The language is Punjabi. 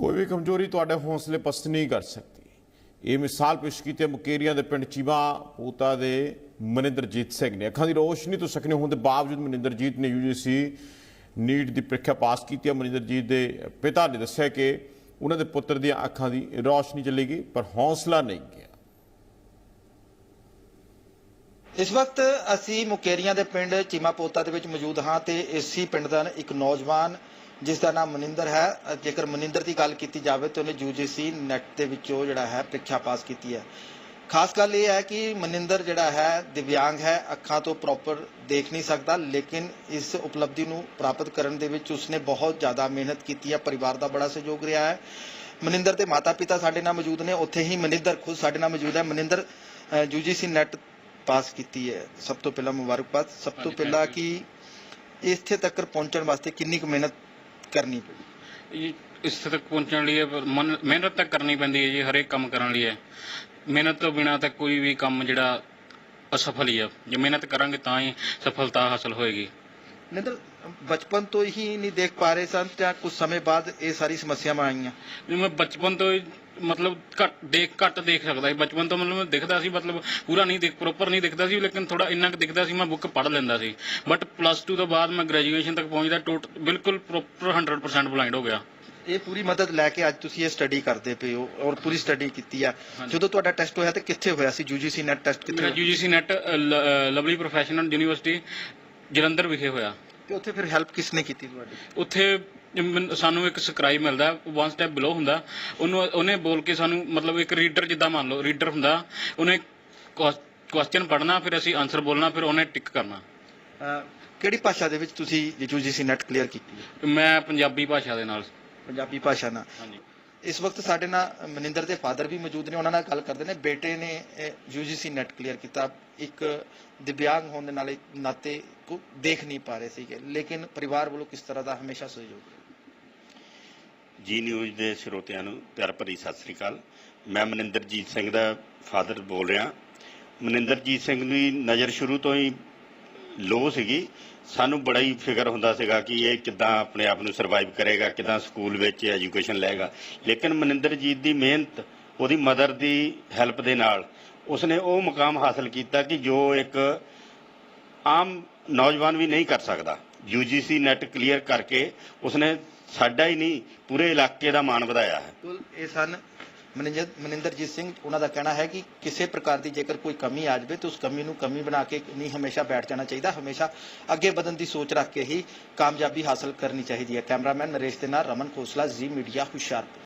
ਕੋਈ ਵੀ ਕਮਜ਼ੋਰੀ ਤੁਹਾਡੇ ਹੌਸਲੇ ਪਸਤ ਨਹੀਂ ਕਰ ਸਕਦੀ। ਇਹ ਮਿਸਾਲ ਪੇਸ਼ ਕੀਤੀ ਮੁਕੇਰੀਆਂ ਦੇ ਪਿੰਡ ਚੀਮਾ ਪੂਤਾ ਦੇ ਮਨਿੰਦਰਜੀਤ ਸਿੰਘ ਨੇ। ਅੱਖਾਂ ਦੀ ਰੋਸ਼ਨੀ ਤੋਂ ਸਕਨੇ ਹੋਣ ਦੇ ਬਾਵਜੂਦ ਮਨਿੰਦਰਜੀਤ ਨੇ ਯੂਜੀਸੀ ਨੀਟ ਦੀ ਪ੍ਰੀਖਿਆ ਪਾਸ ਕੀਤੀ ਹੈ। ਮਨਿੰਦਰਜੀਤ ਦੇ ਪਿਤਾ ਨੇ ਦੱਸਿਆ ਕਿ ਉਹਨਾਂ ਦੇ ਪੁੱਤਰ ਦੀਆਂ ਅੱਖਾਂ ਦੀ ਰੋਸ਼ਨੀ ਚਲੀ ਗਈ, ਪਰ ਹੌਸਲਾ ਨਹੀਂ ਗਿਆ। ਇਸ ਵਕਤ ਅਸੀਂ ਮੁਕੇਰੀਆਂ ਦੇ ਪਿੰਡ ਚੀਮਾ ਪੋਤਾ ਦੇ ਵਿੱਚ ਮੌਜੂਦ ਹਾਂ ਤੇ ਇਸੀ ਪਿੰਡ ਦਾ ਇੱਕ ਨੌਜਵਾਨ ਜਿਸ ਦਾ ਨਾਮ ਮਨਿੰਦਰ ਹੈ। ਜੇਕਰ ਮਨਿੰਦਰ ਦੀ ਗੱਲ ਕੀਤੀ ਜਾਵੇ ਤਾਂ ਉਹਨੇ ਯੂਜੀਸੀ ਨੈਟ ਦੇ ਵਿੱਚੋਂ ਜਿਹੜਾ ਹੈ ਪ੍ਰੀਖਿਆ ਪਾਸ ਕੀਤੀ ਹੈ। ਖਾਸ ਗੱਲ ਇਹ ਹੈ ਕਿ ਮਨਿੰਦਰ ਜਿਹੜਾ ਹੈ ਦਿਵਿਆਂਗ ਹੈ ਅੱਖਾਂ ਤੋਂ ਪ੍ਰੋਪਰ ਦੇਖ ਨਹੀਂ ਸਕਦਾ ਲੇਕਿਨ ਇਸ ਉਪਲਬਧੀ ਨੂੰ ਪ੍ਰਾਪਤ ਕਰਨ ਦੇ ਵਿੱਚ ਉਸਨੇ ਬਹੁਤ ਜ਼ਿਆਦਾ ਮਿਹਨਤ ਕੀਤੀ ਹੈ ਪਰਿਵਾਰ ਦਾ ਬੜਾ ਸਹਿਯੋਗ ਰਿਹਾ ਹੈ। ਮਨਿੰਦਰ ਦੇ ਮਾਤਾ-ਪਿਤਾ ਸਾਡੇ ਨਾਲ ਮੌਜੂਦ ਨੇ ਉੱਥੇ ਹੀ ਮਨਿੰਦਰ ਖੁਦ ਸਾਡੇ ਨਾਲ ਮੌਜੂਦ ਹੈ। ਮਨਿੰਦਰ ਯੂਜੀਸੀ ਨੈਟ ਪਾਸ ਕੀਤੀ ਹੈ। ਸਭ ਤੋਂ ਪਹਿਲਾਂ ਮੁਬਾਰਕਬਾਦ। ਸਭ ਤੋਂ ਪਹਿਲਾਂ ਕਿ ਇੱਥੇ ਤੱਕ ਪਹੁੰਚਣ ਵਾਸਤੇ ਕਿੰਨੀ ਕੁ ਮਿਹਨਤ ਕਰਨੀ ਪਈ ਇਹ ਇਸ ਤੱਕ ਪਹੁੰਚਣ ਲਈ ਇਹ ਮਨ- ਮਿਹਨਤ ਤਾਂ ਕਰਨੀ ਪੈਂਦੀ ਹੈ ਜੀ, ਹਰੇਕ ਕੰਮ ਕਰਨ ਲਈ ਹੈ। ਮਿਹਨਤ ਤੋਂ ਬਿਨਾ ਤਾਂ ਕੋਈ ਵੀ ਕੰਮ ਜਿਹੜਾ ਅਸਫਲ ਹੀ ਹੈ। ਜੇ ਮਿਹਨਤ ਕਰਾਂਗੇ ਤਾਂ ਹੀ ਸਫਲਤਾ ਹਾਸਲ ਹੋਏਗੀ। ਨਿੰਦਰ ਬਚਪਨ ਤੋਂ ਹੀ ਨਹੀਂ ਦੇਖ ਪਾ ਰਹੇ ਸਨ ਜਾਂ ਕੁਝ ਸਮੇਂ ਬਾਅਦ ਇਹ ਸਾਰੀ ਸਮੱਸਿਆਵਾਂ ਆਈਆਂ? ਵੀ ਮੈਂ ਬਚਪਨ ਤੋਂ ਹੀ ਮਤਲਬ ਘੱਟ ਦੇਖ ਘੱਟ ਦੇਖ ਸਕਦਾ ਸੀ। ਬਚਪਨ ਤੋਂ ਮਤਲਬ ਮੈਂ ਦਿਖਦਾ ਸੀ ਮਤਲਬ ਪੂਰਾ ਨਹੀਂ ਦੇਖ ਪ੍ਰੋਪਰ ਨਹੀਂ ਦਿਖਦਾ ਸੀ ਲੇਕਿਨ ਥੋੜਾ ਇੰਨਾ ਕੁ ਦਿਖਦਾ ਸੀ ਮੈਂ ਬੁੱਕ ਪੜ੍ਹ ਲੈਂਦਾ ਸੀ। ਬਟ ਪਲੱਸ 2 ਤੋਂ ਬਾਅਦ ਮੈਂ ਗ੍ਰੈਜੂਏਸ਼ਨ ਤੱਕ ਪਹੁੰਚਦਾ ਟੋਟ ਬਿਲਕੁਲ ਪ੍ਰੋਪਰ 100% ਬਲਾਈਂਡ ਹੋ ਗਿਆ। ਇਹ ਪੂਰੀ ਮਦਦ ਲੈ ਕੇ ਅੱਜ ਤੁਸੀਂ ਇਹ ਸਟੱਡੀ ਕਰਦੇ ਪਏ ਹੋ ਔਰ ਪੂਰੀ ਸਟੱਡੀ ਕੀਤੀ ਆ। ਜਦੋਂ ਤੁਹਾਡਾ ਟੈਸਟ ਹੋਇਆ ਤੇ ਕਿੱਥੇ ਹੋਇਆ ਸੀ? ਯੂਜੀਸੀ ਨੈਟ ਟੈਸਟ ਕਿੱਥੇ ਮੇਰਾ? UGC net Lovely Professional University Jalandhar ਵਿਖੇ ਹੋਇਆ। ਤੇ ਉੱਥੇ ਫਿਰ ਹੈਲਪ ਕਿਸ ਨੇ ਕੀਤੀ ਤੁਹਾਡੀ? ਉੱਥੇ ਮੈਨ- ਸਾਨੂੰ ਇੱਕ ਸਬਸਕ੍ਰਾਈਬ ਮਿਲਦਾ ਵਨ ਸਟੈਪ ਬਿਲੋ ਹੁੰਦਾ। ਉਹਨੂੰ ਉਹਨੇ ਬੋਲ ਕੇ ਸਾਨੂੰ ਮਤਲਬ ਇੱਕ ਰੀਡਰ ਜਿੱਦਾਂ ਮੰਨ ਲਓ ਰੀਡਰ ਹੁੰਦਾ। ਉਹਨੇ ਕੁਐਸਚਨ ਪੜ੍ਹਨਾ ਫਿਰ ਅਸੀਂ ਆਨਸਰ ਬੋਲਣਾ ਫਿਰ ਉਹਨੇ ਟਿਕ ਕਰਨਾ। ਅਹ, ਕਿਹੜੀ ਭਾਸ਼ਾ ਦੇ ਵਿੱਚ ਤੁਸੀਂ ਯੂਜੀਸੀ ਨੈਟ ਕਲੀਅਰ ਕੀਤੀ? ਹੈ ਮੈਂ ਪੰਜਾਬੀ ਭਾਸ਼ਾ ਦੇ ਨਾਲ। ਪੰਜਾਬੀ ਭਾਸ਼ਾ ਨਾਲ। ਹਾਂਜੀ। ਇਸ ਵਕਤ ਸਾਡੇ ਨਾਲ ਮਨਿੰਦਰ ਦੇ ਫਾਦਰ ਵੀ ਮੌਜੂਦ ਨੇ, ਉਹਨਾਂ ਨਾਲ ਗੱਲ ਕਰਦੇ ਨੇ। ਬੇਟੇ ਨੇ ਯੂਜੀਸੀ ਨੈਟ ਕਲੀਅਰ ਕੀਤਾ। ਇੱਕ ਦਿਵਿਆਂਗ ਹੋਣ ਦੇ ਨਾਲੇ ਨਾਤੇ ਕੋ ਦੇਖ ਨਹੀਂ ਪਾ ਰਹੇ ਸੀਗੇ। ਲੇਕਿਨ ਪਰਿਵਾਰ ਵੱਲੋਂ ਕਿਸ ਤਰ੍ਹਾਂ ਦਾ ਹਮੇਸ਼ਾ ਸਹਿਯੋਗ? ਜੀ ਨਿਊਜ਼ ਦੇ ਸਰੋਤਿਆਂ ਨੂੰ ਪਿਆਰ ਭਰੀ ਸਤਿ ਸ੍ਰੀ ਅਕਾਲ। ਮੈਂ ਮਨਿੰਦਰਜੀਤ ਸਿੰਘ ਦਾ ਫਾਦਰ ਬੋਲ ਰਿਹਾ। ਮਨਿੰਦਰਜੀਤ ਸਿੰਘ ਦੀ ਨਜ਼ਰ ਸ਼ੁਰੂ ਤੋਂ ਹੀ ਲੋ ਸੀਗੀ। ਸਾਨੂੰ ਬੜਾ ਹੀ ਫਿਕਰ ਹੁੰਦਾ ਸੀਗਾ ਕਿ ਇਹ ਕਿੱਦਾਂ ਆਪਣੇ ਆਪ ਨੂੰ ਸਰਵਾਈਵ ਕਰੇਗਾ, ਕਿੱਦਾਂ ਸਕੂਲ ਵਿੱਚ ਐਜੂਕੇਸ਼ਨ ਲਏਗਾ। ਲੇਕਿਨ ਮਨਿੰਦਰਜੀਤ ਦੀ ਮਿਹਨਤ, ਉਹਦੀ ਮਦਰ ਦੀ ਹੈਲਪ ਦੇ ਨਾਲ ਉਸਨੇ ਉਹ ਮੁਕਾਮ ਹਾਸਲ ਕੀਤਾ ਕਿ ਜੋ ਇੱਕ ਆਮ ਨੌਜਵਾਨ ਵੀ ਨਹੀਂ ਕਰ ਸਕਦਾ। ਯੂਜੀਸੀ ਨੈਟ ਕਲੀਅਰ ਕਰਕੇ ਉਸਨੇ ਸਾਡਾ ਹੀ ਨਹੀਂ, ਪੂਰੇ ਇਲਾਕੇ ਦਾ ਮਾਣ ਵਧਾਇਆ ਹੈ। ਇਹ ਸਨ। ਮਨਿੰਦਰਜੀਤ ਸਿੰਘ, ਉਹਨਾਂ ਦਾ ਕਹਿਣਾ ਹੈ ਕਿ ਕਿਸੇ ਪ੍ਰਕਾਰ ਦੀ ਜੇਕਰ ਕੋਈ ਕਮੀ ਆ ਜਾਵੇ ਤੇ ਉਸ ਕਮੀ ਨੂੰ ਕਮੀ ਬਣਾ ਕੇ ਨਹੀਂ ਹਮੇਸ਼ਾ ਬੈਠ ਜਾਣਾ ਚਾਹੀਦਾ। ਹਮੇਸ਼ਾ ਅੱਗੇ ਵਧਣ ਦੀ ਸੋਚ ਰੱਖ ਕੇ ਹੀ ਕਾਮਯਾਬੀ ਹਾਸਲ ਕਰਨੀ ਚਾਹੀਦੀ ਹੈ। ਕੈਮਰਾਮੈਨ ਨਰੇਸ਼ ਦੇ ਨਾਲ ਰਮਨ ਖੋਸਲਾ ਜੀ ਮੀਡੀਆ ਹੁਸ਼ਿਆਰਪੁਰ।